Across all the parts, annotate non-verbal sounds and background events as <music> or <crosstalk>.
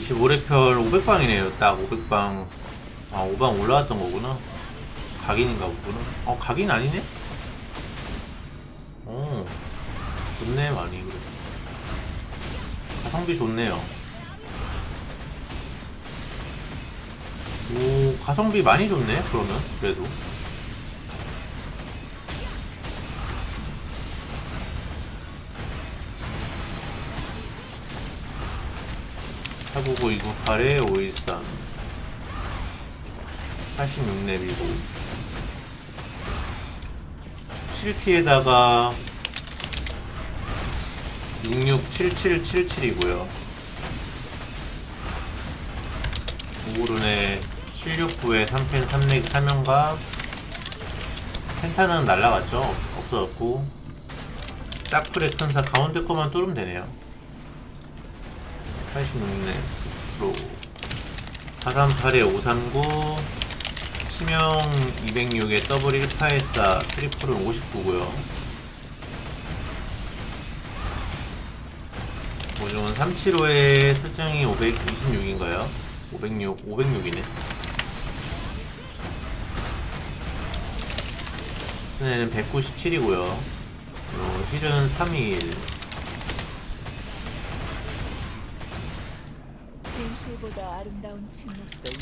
25레펠 500방이네요. 딱 500방. 아, 5방 올라왔던 거구나. 각인인가 보구나. 어, 각인 아니네? 어, 좋네, 많이. 그래. 가성비 좋네요. 오, 가성비 많이 좋네, 그러면. 그래도. 사구고 298에 513 86렙이고. 7T에다가 667777이고요. 오르네 769에 3펜 3렉 3연갑 펜타는 날라갔죠? 없, 없어졌고. 짝풀의 큰사 가운데 거만 뚫으면 되네요 86네 프로 438에 539 치명 206에 더블 1814 트리플은 59고요. 모종은 375에 수정이 526인가요? 506, 506이네. 스네는 197이고요. 힐은 321진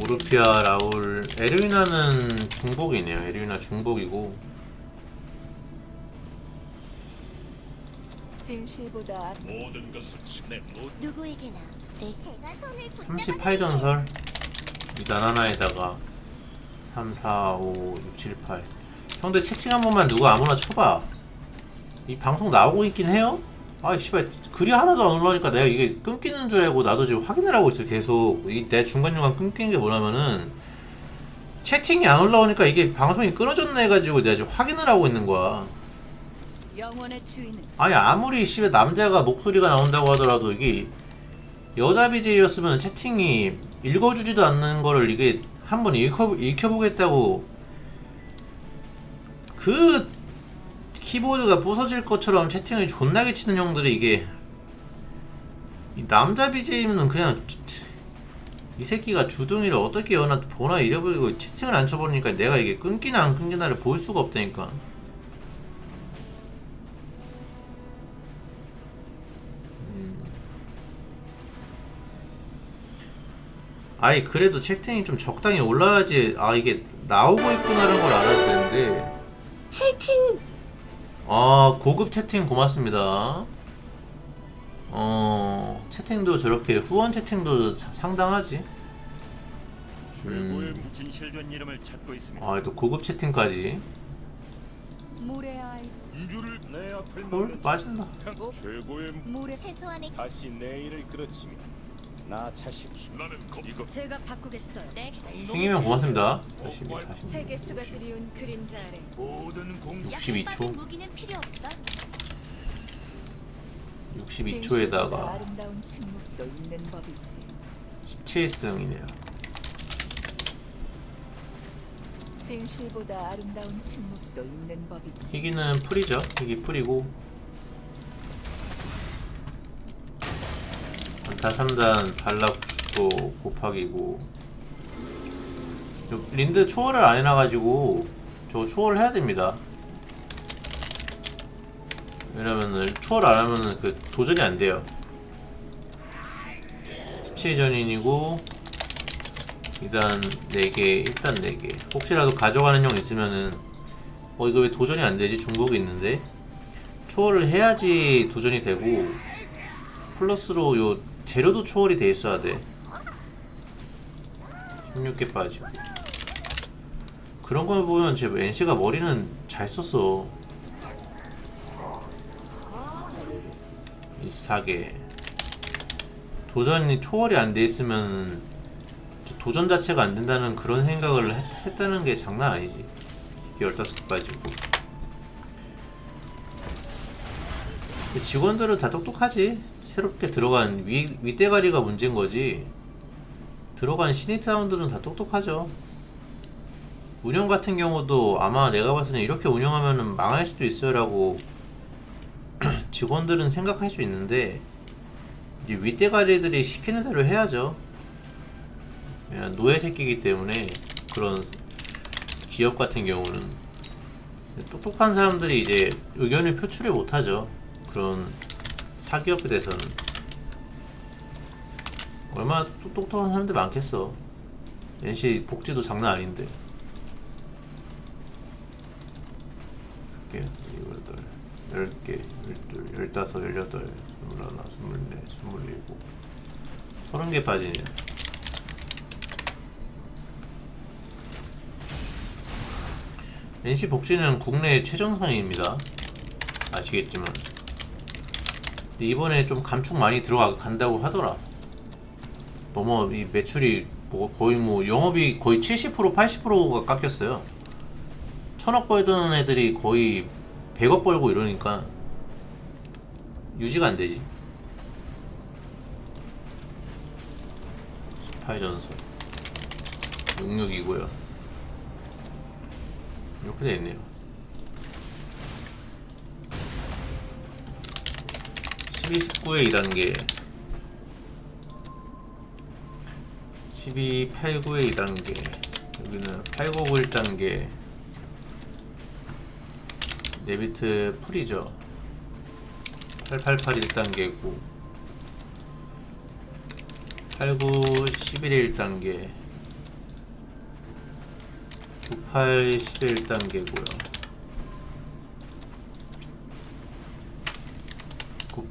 오르피아 라울. 에르위나는 중복이네요. 에르위나 중복이고. 진실보다 아- 모든 것을 내 모. 누구에게나 내 제가 손을 붙잡아 38전설? 이단 하나에다가 3, 4, 5, 6, 7, 8 형들 채팅 한 번만 누가 아무나 쳐봐. 이 방송 나오고 있긴 해요? 아이 씨발 글이 하나도 안 올라오니까 내가 이게 끊기는 줄 알고 나도 지금 확인을 하고 있어 계속. 이 내 중간중간 끊기는 게 뭐냐면은 채팅이 안 올라오니까 이게 방송이 끊어졌네 해가지고 내가 지금 확인을 하고 있는 거야. 아니 아무리 씨발 남자가 목소리가 나온다고 하더라도 이게 여자 BJ였으면 채팅이 읽어주지도 않는 거를 이게 한번 읽어, 읽혀보겠다고. 그 키보드가 부서질 것처럼 채팅을 존나게 치는 형들이 이게 이 남자 BJ는 그냥 이 새끼가 주둥이를 어떻게 여나 보나 잃어버리고 채팅을 안 쳐버리니까 내가 이게 끊기나 안 끊기나를 볼 수가 없다니까. 아이 그래도 채팅이 좀 적당히 올라야지. 아 이게 나오고 있구나라는 걸 알아야 되는데. 채팅 아 고급 채팅 고맙습니다. 어 채팅도 저렇게 후원 채팅도 자- 상당하지? 최고의 진실된 이름을 찾고 있습니다. 아또 고급 채팅까지. 물의 아이 인주를 내 앞을 빠진다. 최고의 물의 최소한의 다시 내 일을 그르치며 나거 이거 제가 바꾸겠어요. 네. 생이면 고맙습니다. 열심히 40 세계수가 그리운 그림자 아래. 모든 공 62초. 무기는 필요 없어. 62초에다가 아름다운 침묵도 있는 법이지. 17승이네요. 진실보다 아름다운 침묵도 있는 법이지. 희귀는 풀이죠. 희귀 풀이고 3단 발락도 곱하기고. 요 린드 초월을 안 해놔가지고 저 초월 해야 됩니다. 왜냐면은 초월 안 하면은 그 도전이 안 돼요. 17전인이고 2단 4개 1단 4개. 혹시라도 가져가는 형 있으면은 어 이거 왜 도전이 안 되지? 중복이 있는데? 초월을 해야지 도전이 되고 플러스로 요 재료도 초월이 돼 있어야 돼. 16개 빠지고. 그런 걸 보면 제 NC가 머리는 잘 썼어. 24개. 도전이 초월이 안 돼 있으면 저 도전 자체가 안 된다는 그런 생각을 했, 했다는 게 장난 아니지. 이게 15개 빠지고 직원들은 다 똑똑하지. 새롭게 들어간 위, 윗대가리가 문제인 거지. 들어간 신입 사원들은 다 똑똑하죠. 운영 같은 경우도 아마 내가 봤을 때 이렇게 운영하면 망할 수도 있어요 라고 <clears throat> 직원들은 생각할 수 있는데 이제 윗대가리들이 시키는 대로 해야죠. 노예 새끼이기 때문에 그런 기업 같은 경우는 똑똑한 사람들이 이제 의견을 표출을 못하죠. 그런 사기업에 대해서는 얼마나 똑- 똑똑한 사람들 많겠어. NC 복지도 장난 아닌데. 개, 여덟, 열 개, 열둘, 열다섯, 열여덟, 스물하나, 스물네, 스물일곱, 서른 개 빠지네. NC 복지는 국내 최정상입니다. 아시겠지만 근데 이번에 좀 감축 많이 들어간다고 하더라. 뭐뭐 이 매출이 뭐 거의 뭐 영업이 거의 70% 80%가 깎였어요. 천억 벌던 애들이 거의 100억 벌고 이러니까 유지가 안 되지. 스파이 전설 66이고요. 이렇게 돼 있네요. 12, 19의 2단계. 12, 8, 9의 2단계. 여기는 8, 9, 1단계. 네비트 풀이죠. 888 1단계고. 89 11 1단계. 98 11 1단계고요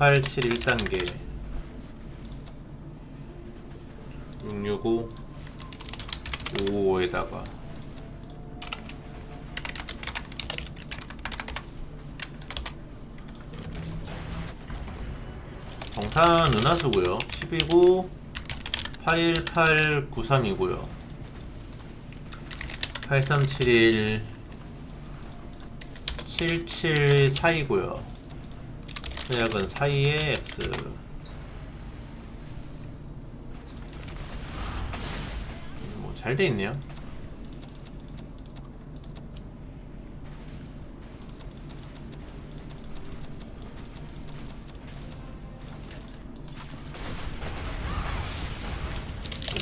987 1단계. 665 55에다가. 정탄 은하수고요. 129 81893이고요. 8371 7742고요 서약은 사이의 X 뭐 잘 돼 있네요.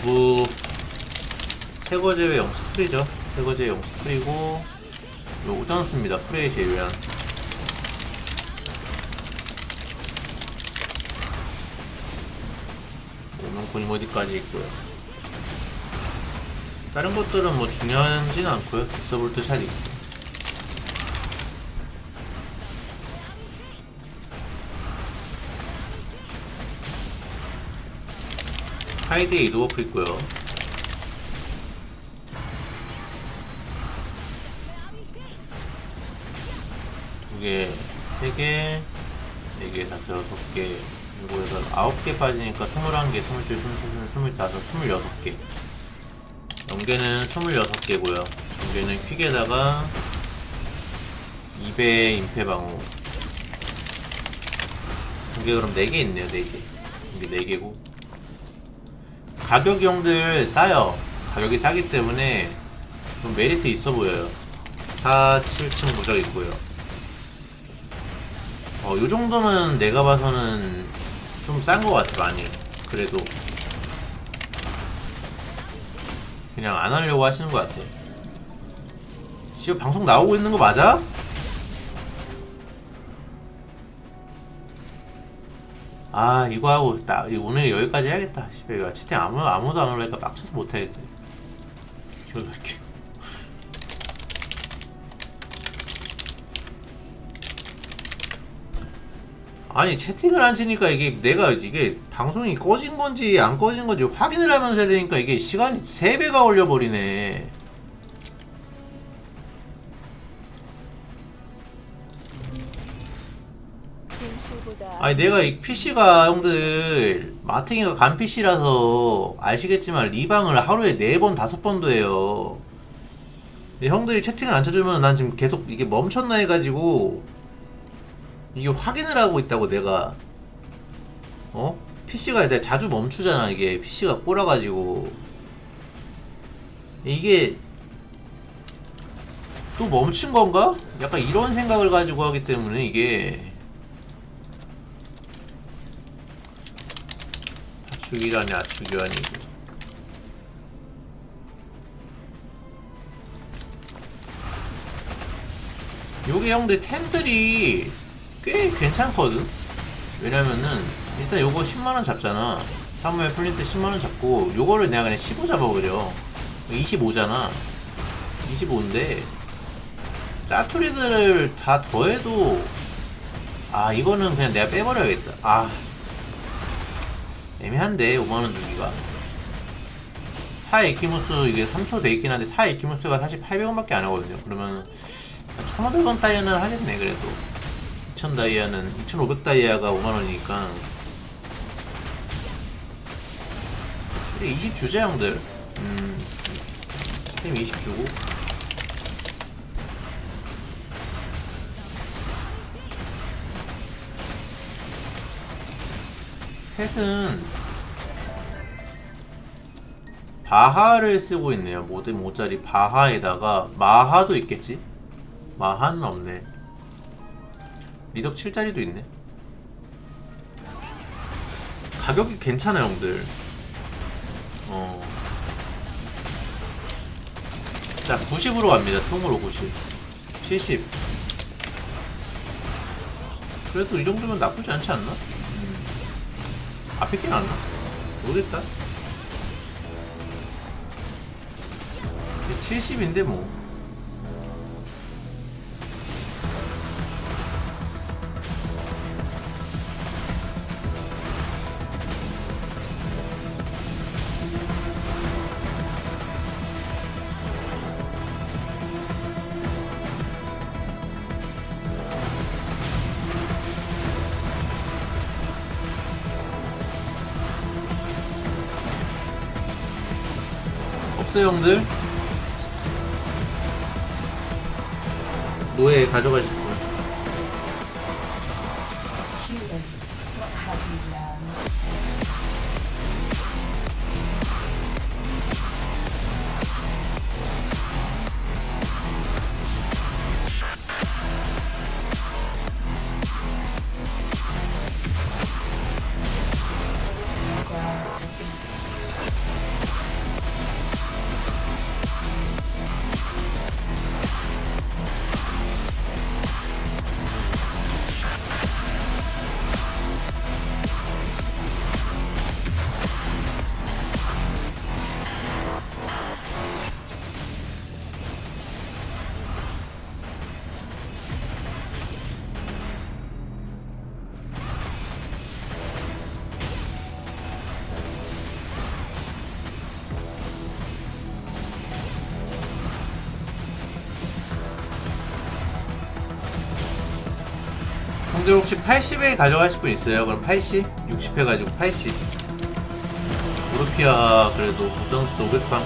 무 새거 제외 영수 풀이죠. 새거 제외 영수 풀이고 요 오장스입니다. 프레이 제외한 오명코님 어디까지 있고요. 다른 것들은 뭐 중요하진 않고요. 디서볼트 샷 있고. 하이드에 이도어프 있고요. 두 개, 세 개, 네 개, 다섯, 여섯 개, 일곱, 여덟, 아홉 개 빠지니까 스물한 개, 스물둘, 스물셋, 스물다섯, 스물여섯 개. 연계는 스물여섯 개고요. 연계는 퀵에다가 2배 임페 방어. 이게 그럼 4개 있네요, 4개. 이게 4개고. 가격이 형들 싸요. 가격이 싸기 때문에 좀 메리트 있어 보여요. 4, 7층 무적 있고요. 어, 요 정도면 내가 봐서는 좀싼것 같아, 많이. 그래도. 그냥 안 하려고 하시는 것 같아. 지금 방송 나오고 있는 거 맞아? 아 이거 하고 나 오늘 여기까지 해야겠다. 씨발 이거 채팅 아무 아무도 안 올라니까 빡쳐서 못 하겠다. 이거 이렇게. 아니 채팅을 안 치니까 이게 내가 이게 방송이 꺼진 건지 안 꺼진 건지 확인을 하면서 해야 되니까 이게 시간이 3배가 걸려버리네. 아니 내가 이 PC가 형들 마탱이가 간 PC라서 아시겠지만 리방을 하루에 4번 5번도 해요 형들이 채팅을 안 쳐주면 난 지금 계속 이게 멈췄나 해가지고 이게 확인을 하고 있다고 내가 어? PC가 내가 자주 멈추잖아 이게 PC가 꼬라가지고 이게 또 멈춘 건가? 약간 이런 생각을 가지고 하기 때문에 이게 아축이라니 아축이라니 요게 형들 템들이 꽤 괜찮거든? 왜냐면은 일단 요거 10만원 잡잖아. 사무엘 플린트 10만원 잡고 요거를 내가 그냥 15 잡아버려. 25잖아. 25인데 짜투리들을 다 더해도 아 이거는 그냥 내가 빼버려야겠다. 아 애매한데 5만원 주기가. 4 에키무스 이게 3초 돼 있긴 한데 4 에키무스가 사실 800원밖에 안 하거든요. 그러면 1,500원 다이아는 하겠네 그래도 2,000 다이아는 2,500 다이아가 5만원이니까 그래 20 주자 형들 음팀20 주고 펫은 바하를 쓰고 있네요. 모든 모짜리 바하에다가 마하도 있겠지? 마하는 없네. 리덕 7짜리도 있네. 가격이 괜찮아 형들. 어. 자 90으로 갑니다. 통으로 90. 70. 그래도 이 정도면 나쁘지 않지 않나? 앞에 게 낫나? 모르겠다. 70인데 뭐. 없어요 형들? 노예 가져가실 분 형들 혹시 80에 가져가실 분 있어요? 그럼 80? 60 해가지고 80 오르피아 그래도 고전스 500방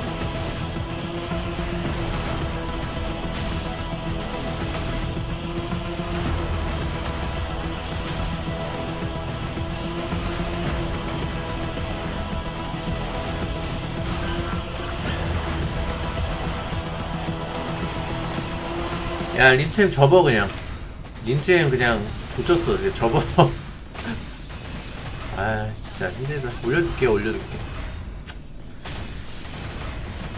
야 린템 접어 그냥 린템 그냥 조쳤어 이제 접어. <laughs> 아 진짜 힘들다. 올려둘게요 올려둘게.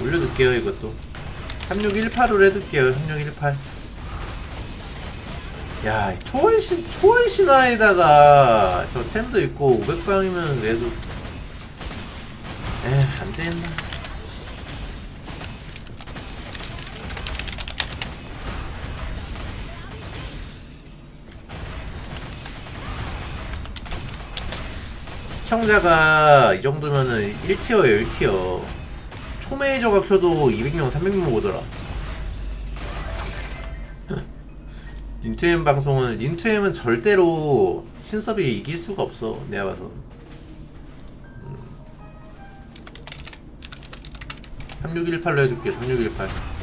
올려둘게요 이것도. 3618으로 해둘게요 3618 야 초월시 초월신화에다가 저 템도 있고 500방이면 그래도. 에 안되겠 시청자가 이 정도면은 1티어에요 1티어. 초메이저가 켜도 200명 300명 오더라. <laughs> 린투엠 방송은 린투엠은 절대로 신섭이 이길 수가 없어 내가 봐서. 음. 3618로 해둘게 3618